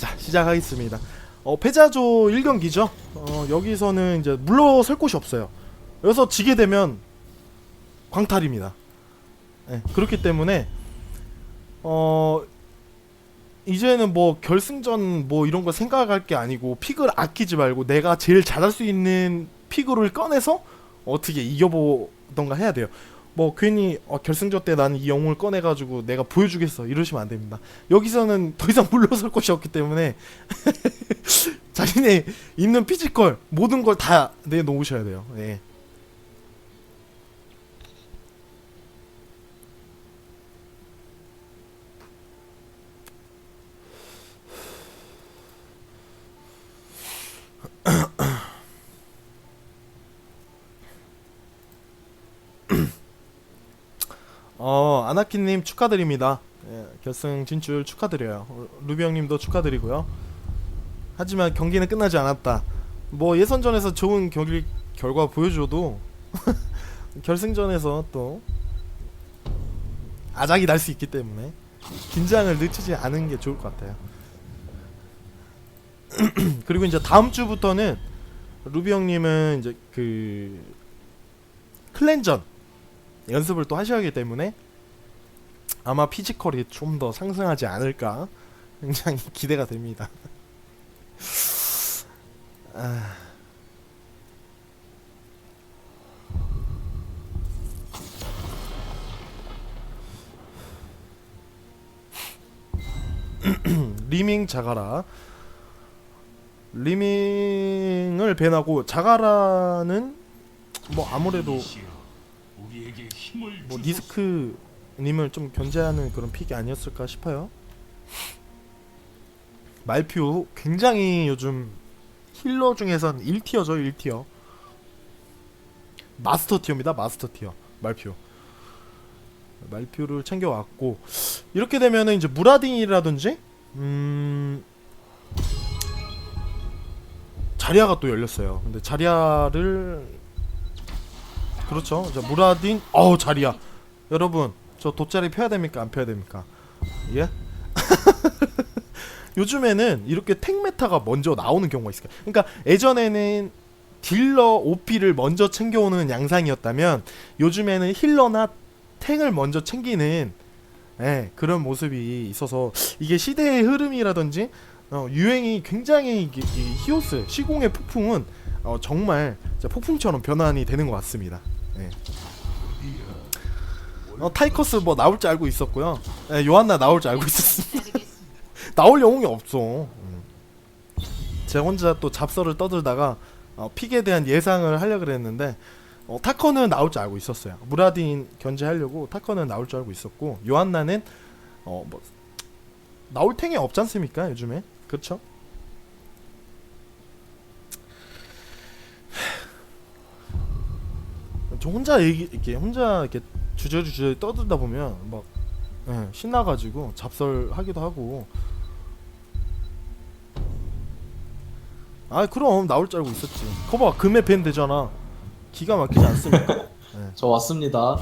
자 시작하겠습니다. 어, 패자조 1경기죠. 어, 여기서는 이제 물러설 곳이 없어요. 여기서 지게 되면 광탈입니다. 예, 그렇기 때문에 어 이제는 뭐 결승전 뭐 이런 거 생각할 게 아니고 픽을 아끼지 말고 내가 제일 잘할 수 있는 픽을 꺼내서 어떻게 이겨보던가 해야 돼요. 뭐 괜히 어, 결승전 때 나는 이 영웅을 꺼내가지고 내가 보여주겠어 이러시면 안 됩니다. 여기서는 더 이상 물러설 곳이 없기 때문에 자신의 있는 피지컬 모든 걸 다 내놓으셔야 돼요. 예. 어 아나키님 축하드립니다. 예, 결승 진출 축하드려요. 어, 루비 형님도 축하드리고요. 하지만 경기는 끝나지 않았다. 뭐 예선전에서 좋은 경기 결과 보여줘도 결승전에서 또 아작이 날 수 있기 때문에 긴장을 늦추지 않은 게 좋을 것 같아요. 그리고 이제 다음 주부터는 루비 형님은 이제 그 클랜전 연습을 또 하셔야 하기 때문에 아마 피지컬이 좀 더 상승하지 않을까 굉장히 기대가 됩니다. 아... 리밍 자가라 리밍을 밴하고 자가라는 뭐 아무래도 우리에게 힘을 뭐 주소서. 니스크 님을 좀 견제하는 그런 픽이 아니었을까 싶어요. 말표 굉장히 요즘 힐러 중에선 1티어죠, 1티어. 마스터 티어입니다. 마스터 티어. 말표. 말표를 챙겨 왔고 이렇게 되면은 이제 무라딘이라든지 음 자리아가 또 열렸어요. 근데 자리아를 그렇죠. 자, 무라딘 어우 자리아. 여러분 저 돗자리 펴야 됩니까 안 펴야 됩니까 예 요즘에는 이렇게 탱 메타가 먼저 나오는 경우가 있어요 그러니까 예전에는 딜러 OP를 먼저 챙겨오는 양상이었다면 요즘에는 힐러나 탱을 먼저 챙기는 예, 그런 모습이 있어서 이게 시대의 흐름이라든지 어, 유행이 굉장히 이게, 이 히오스 시공의 폭풍은 어, 정말 폭풍처럼 변환이 되는 것 같습니다. 예. 어, 타이커스 뭐 나올 줄 알고 있었고요. 예, 요한나 나올 줄 알고 있었습니다. 나올 영웅이 없어. 음. 제가 혼자 또 잡서를 떠들다가 어, 픽에 대한 예상을 하려고 그랬는데 어, 타커는 나올 줄 알고 있었어요. 무라딘 견제하려고 타커는 나올 줄 알고 있었고 요한나는 어, 뭐 나올 탱이 없지 않습니까 요즘에 그렇죠? 저 혼자 얘기 이렇게 혼자 이렇게 주저주저 떠들다 보면 막 예, 신나가지고 잡설하기도 하고. 아 그럼 나올 줄 알고 있었지. 거봐 금에 밴 되잖아. 기가 막히지 않습니까? 저 왔습니다.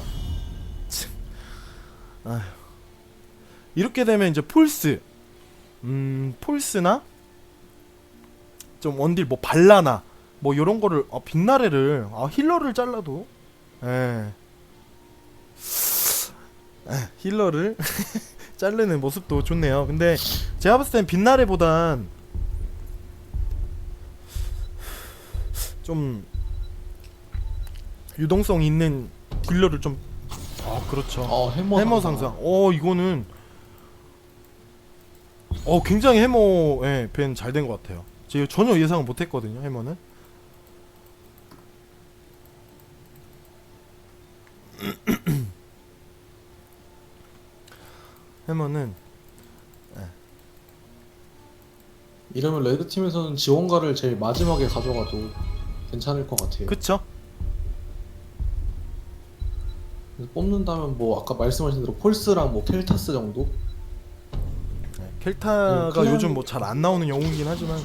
이렇게 되면 이제 폴스. 음 폴스나? 좀 원딜 뭐 발라나? 뭐 요런 거를 어, 빛나래를 아 힐러를 잘라도 예 에, 힐러를 자르는 모습도 좋네요 근데 제가 봤을 땐 빛나래보단 좀 유동성 있는 딜러를 좀 아 그렇죠 어 해머 해머 상상. 어 이거는 어 굉장히 해머에 밴잘 된 것 같아요. 제가 전혀 예상을 못 했거든요. 해머는. 해머는 이러면 레드 팀에서는 지원가를 제일 마지막에 가져가도 괜찮을 것 같아요. 그쵸? 그래서 뽑는다면 뭐 아까 말씀하신 대로 폴스랑 뭐 켈타스 정도? 네, 켈타가 음, 그냥- 요즘 뭐 잘 안 나오는 영웅이긴 하지만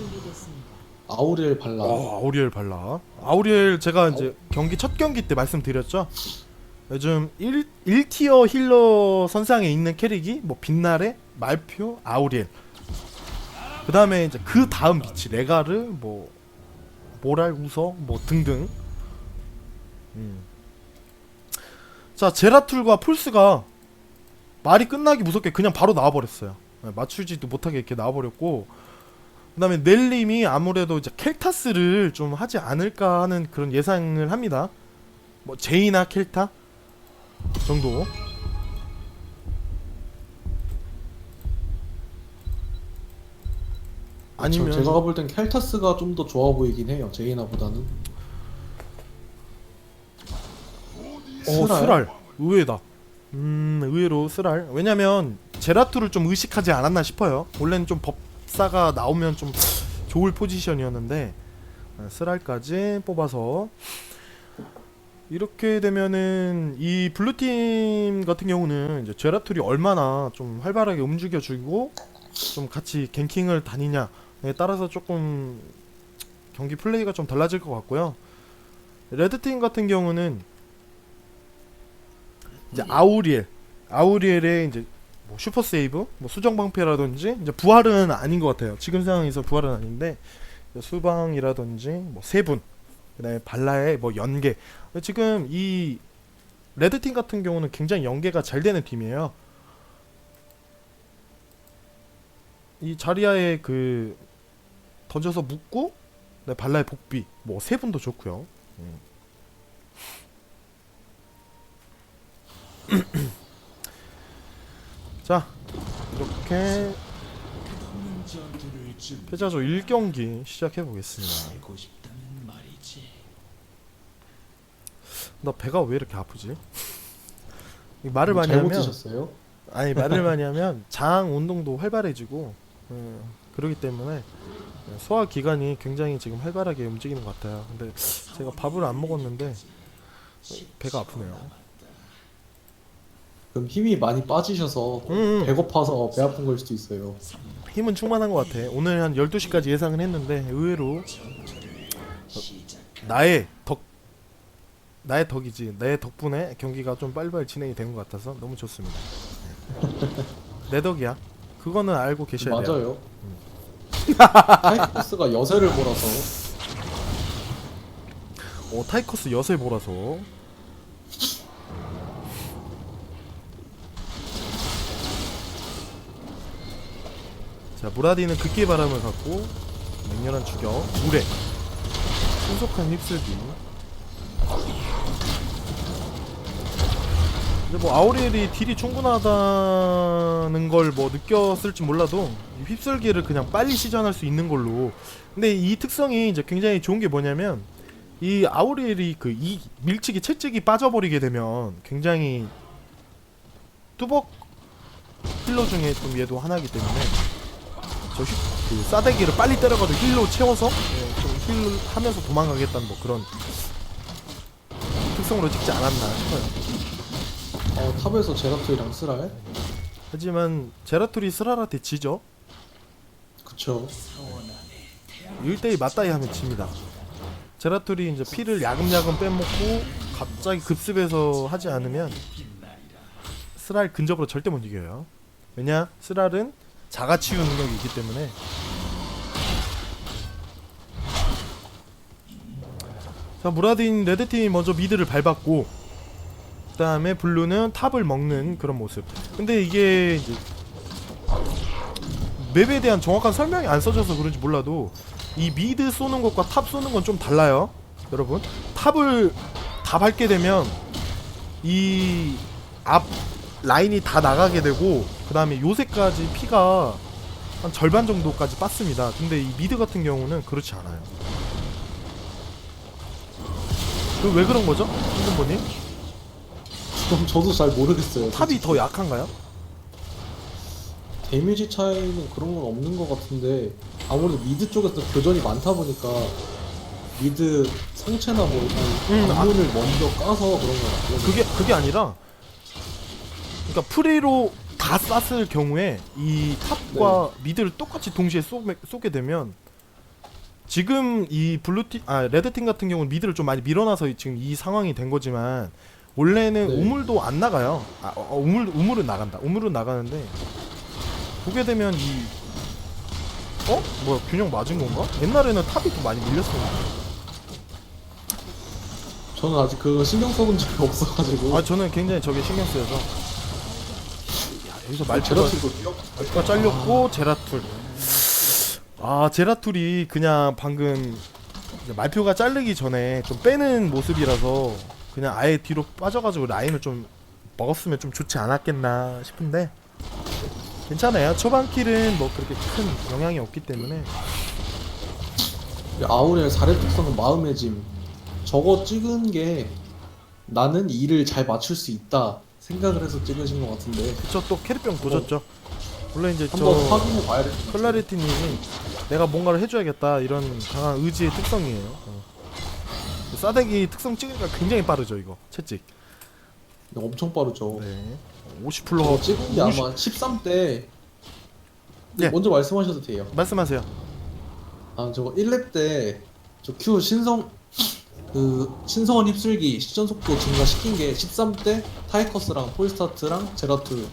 아우리엘 발라. 어, 아우리엘 발라. 아우리엘 제가 이제 경기 첫 경기 때 말씀드렸죠. 요즘 1, 1티어 힐러 선상에 있는 캐릭이 뭐 빛나래, 말표, 아우리엘. 그 다음에 이제 그 다음 빛이 레가르 뭐 모랄 우서 뭐 등등. 음. 자 제라툴과 폴스가 말이 끝나기 무섭게 그냥 바로 나와버렸어요. 네, 맞추지도 못하게 이렇게 나와버렸고 그 다음에 넬님이 아무래도 이제 켈타스를 좀 하지 않을까 하는 그런 예상을 합니다. 뭐 제이나 켈타 정도. 아니면 제가 볼 땐 켈타스가 좀 더 좋아 보이긴 해요. 제이나보다는. 어 스랄? 스랄 의외다. 음 의외로 스랄. 왜냐면 제라투를 좀 의식하지 않았나 싶어요. 원래는 좀 법사가 나오면 좀 좋을 포지션이었는데 아, 스랄까지 뽑아서 이렇게 되면은 이 블루팀 같은 경우는 이제 제라툴이 얼마나 좀 활발하게 움직여 주고 좀 같이 갱킹을 다니냐에 따라서 조금 경기 플레이가 좀 달라질 것 같고요. 레드팀 같은 경우는 이제 아우리엘, 아우리엘의 이제 뭐 슈퍼 세이브, 뭐 수정 방패라든지 이제 부활은 아닌 것 같아요. 지금 상황에서 부활은 아닌데 수방이라든지 뭐 세분, 그다음에 발라의 뭐 연계. 지금 이 레드팀 같은 경우는 굉장히 연계가 잘 되는 팀이에요. 이 자리아의 그 던져서 묶고 네, 발라의 복비 뭐 세 분도 좋고요. 음. 자 이렇게 좀 패자조 1경기 시작해 보겠습니다. 알고 싶다는 말이지. 나 배가 왜 이렇게 아프지? 이 말을 뭐 많이 잘못 하면 드셨어요? 아니 말을 많이 하면 장 운동도 활발해지고 음, 그러기 때문에 네, 소화 기관이 굉장히 지금 활발하게 움직이는 것 같아요. 근데 제가 밥을 안 먹었는데 배가 아프네요. 그럼 힘이 많이 빠지셔서 음. 배고파서 배 아픈 걸 수도 있어요. 힘은 충만한 것 같아. 오늘 한 12시까지 예상은 했는데 의외로 어, 나의 덕 나의 덕이지 내 덕분에 경기가 좀 빨리빨리 진행이 된 것 같아서 너무 좋습니다. 내 덕이야. 그거는 알고 계셔야 돼요. 맞아요. 타이커스가 여세를 몰아서 어, 타이커스 엿을 몰아서 자 무라디는 극기의 바람을 갖고 맹렬한 추격 물에 신속한 휩쓸기 근데 뭐 아우리엘이 딜이 충분하다는 걸 뭐 느꼈을지 몰라도 이 휩쓸기를 그냥 빨리 시전할 수 있는 걸로 근데 이 특성이 이제 굉장히 좋은 게 뭐냐면 이 아우리엘이 그 이 밀치기 채찍이 빠져버리게 되면 굉장히 뚜벅 힐러 중에 좀 얘도 하나이기 때문에 저 휘, 그 싸대기를 빨리 때려가지고 힐로 채워서 예, 좀힐 하면서 도망가겠다는 뭐 그런 특성으로 찍지 않았나 싶어요. 어, 탑에서 제라토이랑 스랄 하지만 제라툴이 스라라한테 지죠. 그쵸 1대2 맞다이 하면 집니다. 제라툴이 이제 피를 야금야금 빼먹고 갑자기 급습해서 하지 않으면 스랄 근접으로 절대 못 이겨요. 왜냐? 스랄은 자가 치유 능력이 있기 때문에 자 무라딘 레드팀이 먼저 미드를 밟았고 그 다음에 블루는 탑을 먹는 그런 모습 근데 이게 이제 맵에 대한 정확한 설명이 안 써져서 그런지 몰라도 이 미드 쏘는 것과 탑 쏘는 건 좀 달라요 여러분 탑을 다 밟게 되면 이 앞 라인이 다 나가게 되고 그 다음에 요새까지 피가 한 절반 정도까지 빠습니다 근데 이 미드 같은 경우는 그렇지 않아요 그왜 그런 거죠? 힘든보님? 그럼 저도 잘 모르겠어요. 탑이 더 약한가요? 데미지 차이는 그런 건 없는 것 같은데 아무래도 미드 쪽에서 교전이 많다 보니까 미드 상체나 뭐 음, 일단 안문을 먼저 까서 그런 것 같아요. 그게 그게 아니라 그러니까 프리로 다 쐈을 경우에 이 탑과 미드를 똑같이 동시에 쏘, 쏘게 되면 지금 이 블루팀 아 레드팀 같은 경우는 미드를 좀 많이 밀어놔서 지금 이 상황이 된 거지만 원래는 네. 우물도 안 나가요. 아 어, 어, 우물 우물은 나간다. 우물은 나가는데 보게 되면 이 어? 뭐야 균형 맞은 건가? 옛날에는 탑이 더 많이 밀렸었는데 저는 아직 그 신경 써본 적이 없어가지고. 아 저는 굉장히 저게 신경 쓰여서 야, 여기서 말투가 제라툴도. 말투가 잘렸고 제라툴 아 제라툴이 그냥 방금 말표가 자르기 전에 좀 빼는 모습이라서 그냥 아예 뒤로 빠져가지고 라인을 좀 먹었으면 좀 좋지 않았겠나 싶은데 괜찮아요 초반 킬은 뭐 그렇게 큰 영향이 없기 때문에 아우렐 4렙 특성은 마음의 짐. 저거 찍은 게 나는 일을 잘 맞출 수 있다 생각을 해서 찍으신 것 같은데 그쵸 또 캐릭병 도졌죠 원래 이제 저 한번 확인해 봐야 될 것 같아요. 클라리티님이 내가 뭔가를 해줘야겠다 이런 강한 의지의 특성이에요. 어. 싸대기 특성 찍으니까 굉장히 빠르죠 이거 채찍. 엄청 빠르죠. 네. 50 저거 플러 찍은 게 아마 13때 예. 먼저 말씀하셔도 돼요. 말씀하세요. 아 저거 1렙 때 저 Q 신성 그 신성원 휩쓸기 시전 속도 증가시킨 게 13 때 타이커스랑 폴스타트랑 제라툴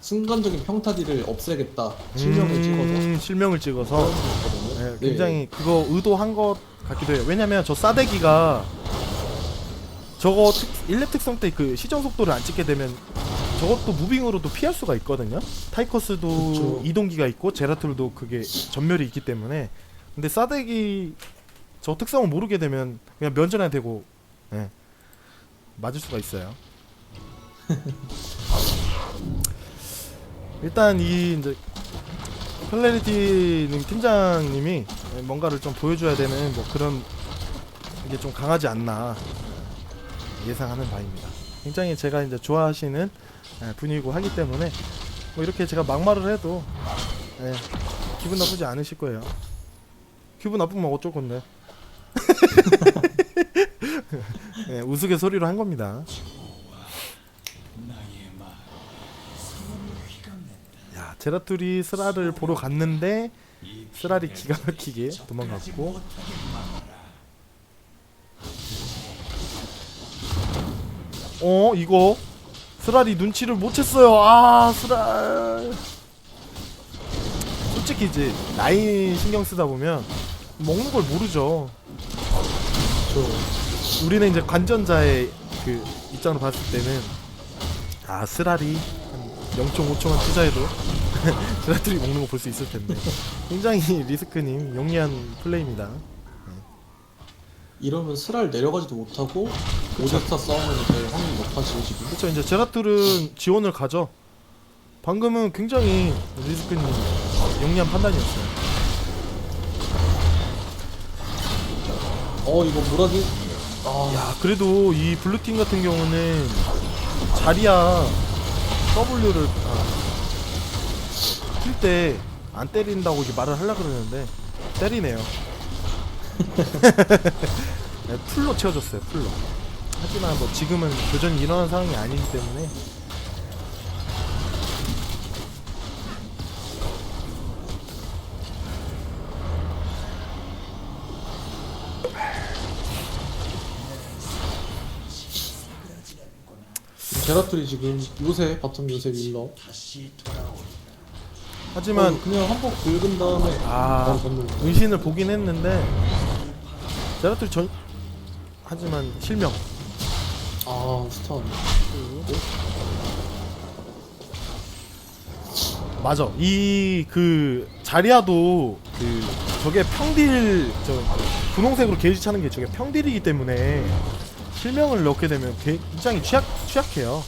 순간적인 평타딜을 없애겠다 실명을 찍어서 음, 실명을 찍어서 그런 게 있거든요. 네, 네. 굉장히 그거 의도한 것 같기도 해요. 왜냐면 저 싸대기가 저거 특, 1렙 특성 때 그 시정 속도를 안 찍게 되면 저것도 무빙으로도 피할 수가 있거든요. 타이커스도 그쵸. 이동기가 있고 제라툴도 그게 전멸이 있기 때문에 근데 싸대기 저 특성을 모르게 되면 그냥 면전에 대고 예, 맞을 수가 있어요. 일단 이 이제 클래리티님 팀장님이 뭔가를 좀 보여줘야 되는 뭐 그런 게좀 강하지 않나 예상하는 바입니다. 굉장히 제가 이제 좋아하시는 예, 분이고 하기 때문에 뭐 이렇게 제가 막말을 해도 예, 기분 나쁘지 않으실 거예요. 기분 나쁘면 어쩔 건데. 예, 우스갯소리로 한 겁니다. 야, 제라툴이 스라를 보러 갔는데 피해를 기가 막히게 도망갔고. 어 이거? 스랄이 눈치를 못 챘어요. 아 스랄 솔직히 이제 나이 신경 쓰다 보면 먹는 걸 모르죠. 저 우리는 이제 관전자의 그 입장으로 봤을 때는 아한 0.5초만 투자해도 스라툴이 먹는 거 볼 수 있을 텐데. 굉장히 리스크님 용이한 플레이입니다. 이러면 스랄 내려가지도 못하고 오데스타 싸우면 될 확률이 높아지고 지금. 그렇죠 이제 제라툴은 지원을 가죠. 방금은 굉장히 리스크님 용이한 판단이었어요. 어 이거 무라기 아. 야 그래도 이 블루팀 같은 경우는 자리야 W를 아, 킬때 안 때린다고 이렇게 말을 하려 그러는데 때리네요. 네, 풀로 채워줬어요 풀로. 하지만 뭐 지금은 교전이 일어난 상황이 아니기 때문에. 제라툴이 지금 요새 바텀 요새 돌아오라. 하지만 어, 그냥 한번 긁은 다음에 아. 은신을 보긴 했는데 제라툴 전 하지만 실명 아 스턴 맞아. 이 그 자리아도 그 저게 평딜 저 분홍색으로 게이지 차는 게 저게 평딜이기 때문에 실명을 넣게 되면 굉장히 취약 취약해요.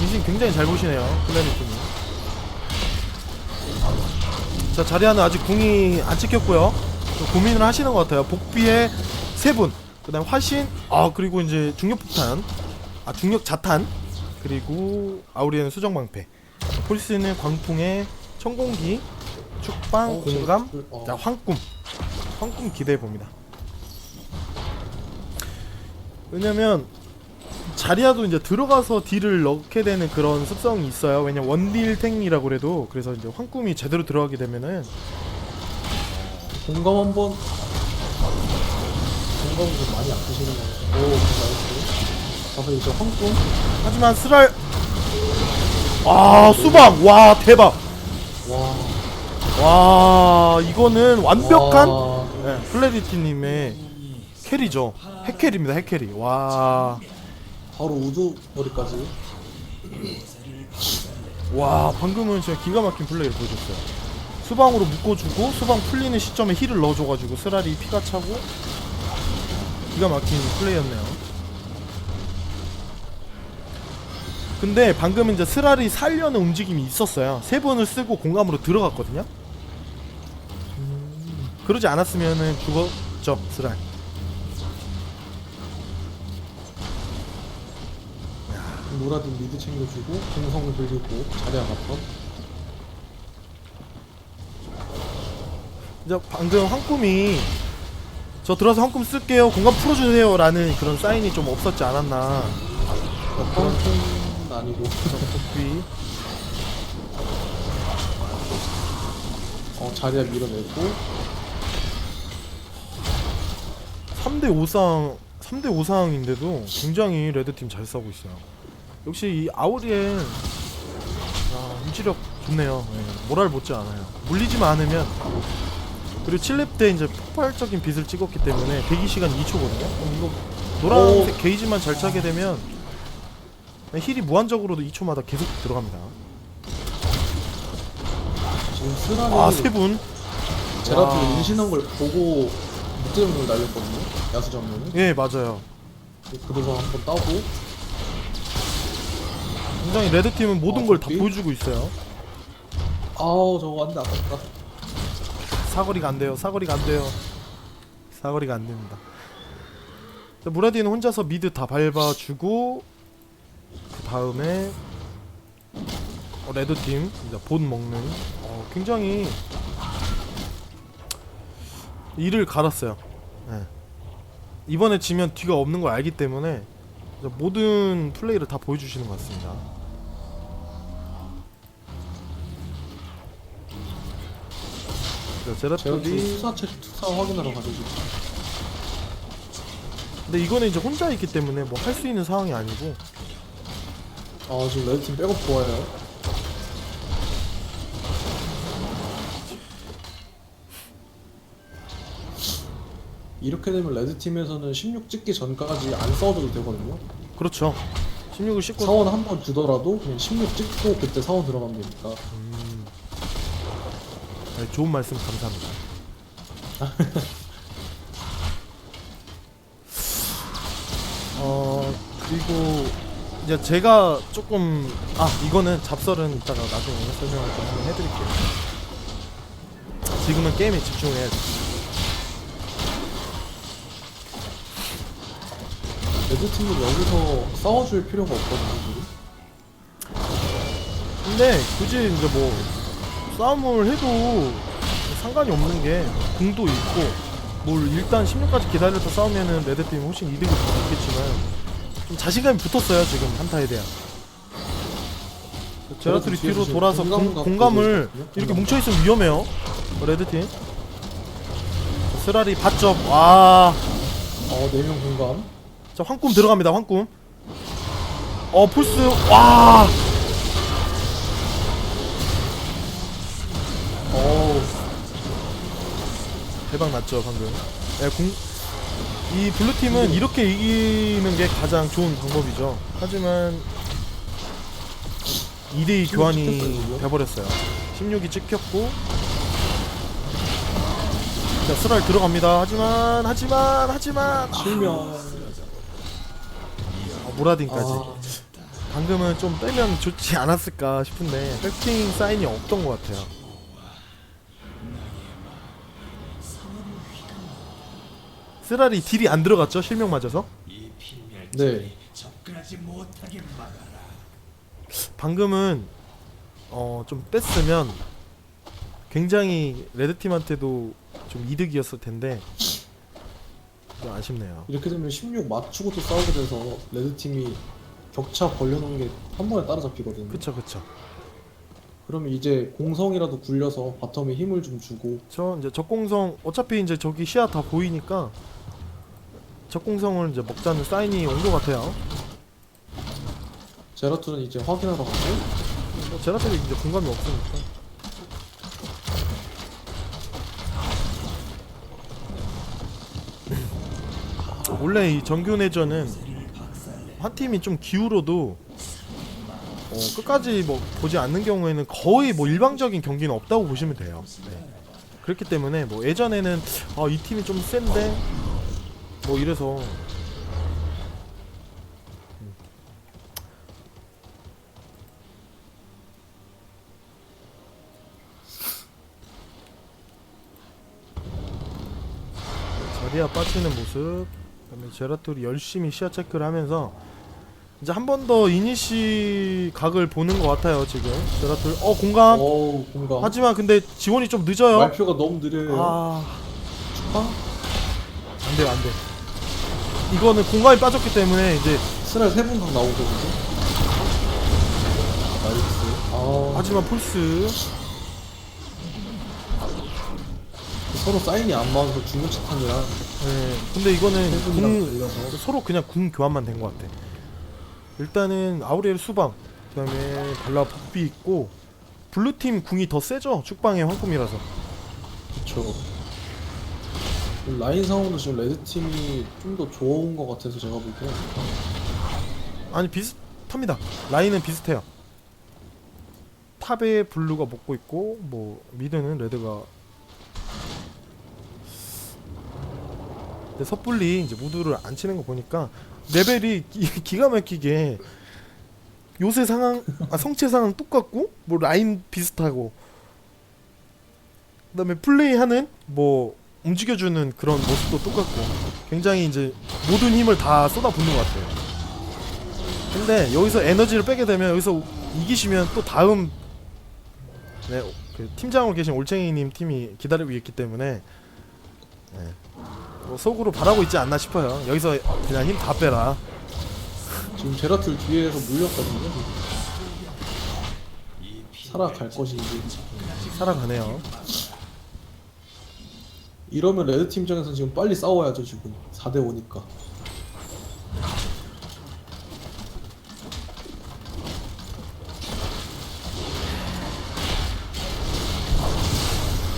인신 굉장히 잘 보시네요. 플래닛님. 자 자리아는 아직 궁이 안 찍혔고요. 좀 고민을 하시는 것 같아요. 복비의 세 분, 그 다음 화신, 아 그리고 이제 중력 폭탄, 아 중력 자탄, 그리고 아우리에는 수정 방패. 폴스는 광풍의 천공기, 축방, 어, 공감, 제라툴, 어. 자 황꿈, 황꿈 기대해 봅니다. 왜냐면 자리아도 이제 들어가서 딜을 넣게 되는 그런 습성이 있어요. 왜냐 면 원딜 탱이라고 그래도 그래서 이제 황꿈이 제대로 들어가게 되면은. 공감 한번. 공감은 좀 많이 같아요 오 나이스. 가서 이제 황꿈 하지만 스랄. 아 수박. 와 대박. 와. 와 이거는 완벽한 와, 네, 플레리티님의 캐리죠. 핵캐리입니다. 핵캐리. 와, 바로 우두 머리까지. 와 방금은 진짜 기가 막힌 플레이를 보여줬어요. 수방으로 묶어주고 수방 풀리는 시점에 힐을 넣어줘가지고 스라리 피가 차고 기가 막힌 플레이였네요. 근데 방금 이제 스라리 살려는 움직임이 있었어요. 세 번을 쓰고 공감으로 들어갔거든요. 그러지 않았으면은 죽었죠 스랄. 무라딘 미드 챙겨주고 공성을 들리고 자리 안 아파. 이제 방금 황꿈이 저 들어서 황꿈 쓸게요 공간 풀어주세요 라는 그런 사인이 좀 없었지 않았나 어떤 은 아니고. 덕비 어 자리에 밀어내고 3대 5상 3대 5상인데도 굉장히 레드팀 잘 싸우고 있어요 역시 이 아우리엘 아, 유지력 좋네요. 예, 모랄 못지 않아요. 물리지만 않으면. 그리고 7렙 때 이제 폭발적인 빛을 찍었기 때문에 대기 시간 2초거든요. 그럼 이거 노란색 게이지만 잘 차게 되면 힐이 무한적으로도 2초마다 계속 들어갑니다. 지금 스라리 아 세 분? 제라트 와. 임신한 걸 보고 무대정을 날렸거든요. 야수 장면을. 예 맞아요. 그래서 한번 따고 굉장히 레드팀은 모든 아, 걸다 덕비? 보여주고 있어요 아우 저거 안돼 아깝다. 사거리가 안 돼요. 사거리가 안 돼요. 사거리가 안 됩니다. 자, 무라디는 혼자서 미드 다 밟아주고 그 다음에 어, 레드팀 이제 본 먹는 어, 굉장히 이를 갈았어요. 예. 이번에 지면 뒤가 없는 걸 알기 때문에 모든 플레이를 다 보여주시는 것 같습니다. 자, 제가 제라툴이 지금 수사체 투사 확인하러 가지고 근데 이거는 이제 혼자 있기 때문에 뭐 할 수 있는 상황이 아니고 아 지금 레드팀 백업 좋아요. 이렇게 되면 레드팀에서는 16 찍기 전까지 안 싸워줘도 되거든요. 그렇죠 16을 씻고 사원 한 번 주더라도 그냥 16 찍고 그때 사원 들어가면 되니까. 네, 좋은 말씀 감사합니다 어 그리고 이제 제가 조금 아 이거는 잡설은 이따가 나중에 설명을 좀 한번 해드릴게요 지금은 게임에 집중해야 돼 레드팀은 여기서 싸워줄 필요가 없거든요. 지금. 근데 굳이 이제 뭐 싸움을 해도 상관이 없는 게 궁도 있고 뭘 일단 16까지 기다렸다 싸우면은 레드팀이 훨씬 이득이 더 있겠지만 좀 자신감이 붙었어요 지금 한타에 대한 제라툴이 뒤로 돌아서 공감 있거든요. 이렇게. 뭉쳐있으면 위험해요 레드팀 스라리 받점 와 어, 4명 공감. 자 황꿈 들어갑니다 황꿈 어 폴스 와 대박 났죠 방금. 네, 공... 이 블루팀은 이렇게 이기는 게 가장 좋은 방법이죠. 하지만 2대2 교환이 돼버렸어요. 16이 찍혔고. 자 스랄 들어갑니다. 하지만 하지만 하지만. 아, 실명. 무라딘까지. 아, 방금은 좀 빼면 좋지 않았을까 싶은데 백팅 사인이 없던 것 같아요 스랄이 딜이 안 들어갔죠 실명 맞아서 네. 접근하지 못하게 막아라. 방금은 어 좀 뺐으면 굉장히 레드팀한테도 좀 이득이었을 텐데 좀 아쉽네요. 이렇게 되면 16 맞추고 또 싸우게 돼서 레드팀이 격차 벌려놓은 게 한 번에 따라잡히거든요. 그쵸 그쵸. 그러면 이제 공성이라도 굴려서 바텀에 힘을 좀 주고 저 이제 적공성 어차피 이제 저기 시야 다 보이니까 적공성을 이제 먹자는 사인이 온 것 같아요. 제라툴은 이제 확인하러 가고 뭐 제라툴이 이제 공감이 없으니까. 원래 이 정규 내전은 한 팀이 좀 기울어도 어, 끝까지 뭐 보지 않는 경우에는 거의 뭐 일방적인 경기는 없다고 보시면 돼요. 네. 그렇기 때문에 뭐 예전에는 어, 이 팀이 좀 센데 뭐 이래서. 음. 자리야 빠지는 모습 그다음에 제라툴이 열심히 시야 체크를 하면서 이제 한 번 더 이니시 각을 보는 것 같아요 지금. 제라툴. 어 공감? 어우 공감. 하지만 근데 지원이 좀 늦어요. 말표가 너무 느려요. 아. 아, 안돼요 안돼 이거는 공감이 빠졌기 때문에 이제 스랄 세분 각 나오거든요. 나이스. 아, 하지만 폴스 서로 사인이 안 맞아서 중력 차탄이랑 네, 근데 이거는 궁 걸려서 서로 그냥 궁 교환만 된 것 같아 일단은 아우리엘 수방 그다음에 발라 복비 있고 블루 팀 궁이 더 세죠 축방의 황금이라서 그쵸. 라인 상황도 지금 레드 팀이 좀 더 좋은 것 같아서 제가 볼 때. 아니 비슷합니다. 라인은 비슷해요. 탑에 블루가 먹고 있고 뭐 미드는 레드가. 근데 섣불리 이제 무드를 안 치는 거 보니까 레벨이 기, 기가 막히게 요새 상황 아 성체 상황 똑같고 뭐 라인 비슷하고. 그다음에 플레이하는 뭐 움직여주는 그런 모습도 똑같고 굉장히 이제 모든 힘을 다 쏟아붓는 것 같아요. 근데 여기서 에너지를 빼게 되면 여기서 이기시면 또 다음 네, 그 팀장으로 계신 올챙이님 팀이 기다리고 있기 때문에 네, 뭐 속으로 바라고 있지 않나 싶어요. 여기서 그냥 힘 다 빼라. 지금 제라툴 뒤에서 물렸거든요. 살아갈 것인지. 살아가네요. 이러면 레드 팀 입장에서 지금 빨리 싸워야죠 지금 4대 5니까.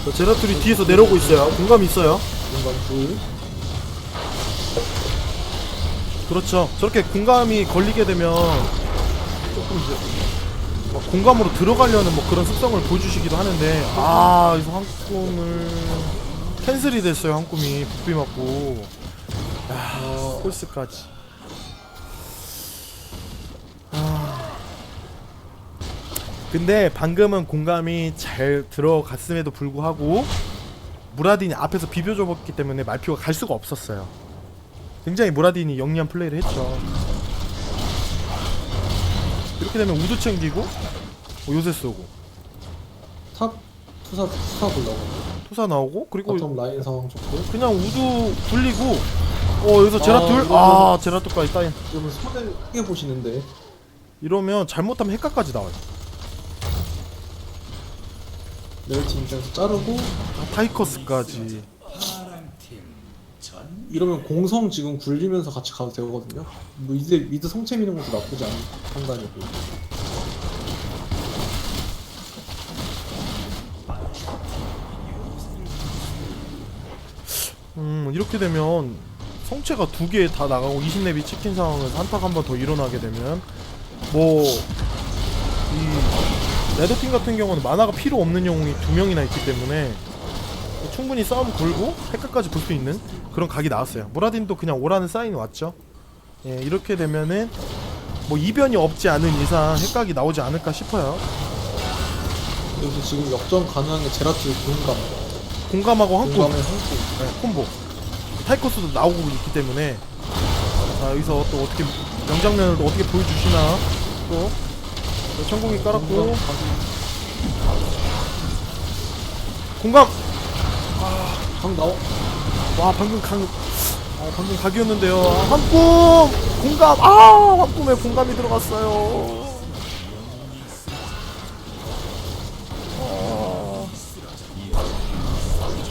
저 제라툴이 뒤에서 내려오고 있어요. 공감 있어요. 공간 둘. 그렇죠. 저렇게 공감이 걸리게 되면 조금 이제 막 공감으로 들어가려는 뭐 그런 습성을 보여주시기도 하는데 아 여기서 한 꿈을 캔슬이 됐어요 한 꿈이. 북비 맞고. 야 홀스까지. 아. 근데 방금은 공감이 잘 들어갔음에도 불구하고 무라딘이 앞에서 비벼줘 봤기 때문에 말표가 갈 수가 없었어요. 굉장히 무라딘이 영리한 플레이를 했죠. 이렇게 되면 우드 챙기고 뭐 요새 쏘고. 탑 투사 투사 골라고. 투사 나오고 그리고 바텀 라인 상황 좋고. 그냥 우드 굴리고 어 여기서 제라툴 이거 아 제라툴까지 따인 여러분 손을 크게 보시는데 이러면 잘못하면 핵각까지 나와요. 팀 입장에서 자르고 아, 타이커스까지 이러면 공성 지금 굴리면서 같이 가도 되거든요. 뭐 이제 미드 성체 미는 것도 나쁘지 않은 판단이고. 음 이렇게 되면 성체가 두 개 다 나가고 20렙이 찍힌 상황에서 한타가 한번 더 일어나게 되면 뭐 이 레드팀 같은 경우는 만화가 필요 없는 영웅이 두 명이나 있기 때문에 충분히 싸움 걸고 핵각까지 볼 수 있는 그런 각이 나왔어요. 무라딘도 그냥 오라는 사인이 왔죠. 예, 이렇게 되면은 뭐 이변이 없지 않은 이상 핵각이 나오지 않을까 싶어요. 여기서 지금 역전 가능한 게 제라툴 공감. 공감하고 공감의 한국. 네, 콤보. 타이커스도 나오고 있기 때문에. 자 여기서 또 어떻게 명장면을 또 어떻게 보여주시나. 또. 네, 천공이 깔았고. 공감. 강 나와. 와 방금 강 아, 방금 각이었는데요. 아, 한꿈 공감! 아 한꿈에 공감이 들어갔어요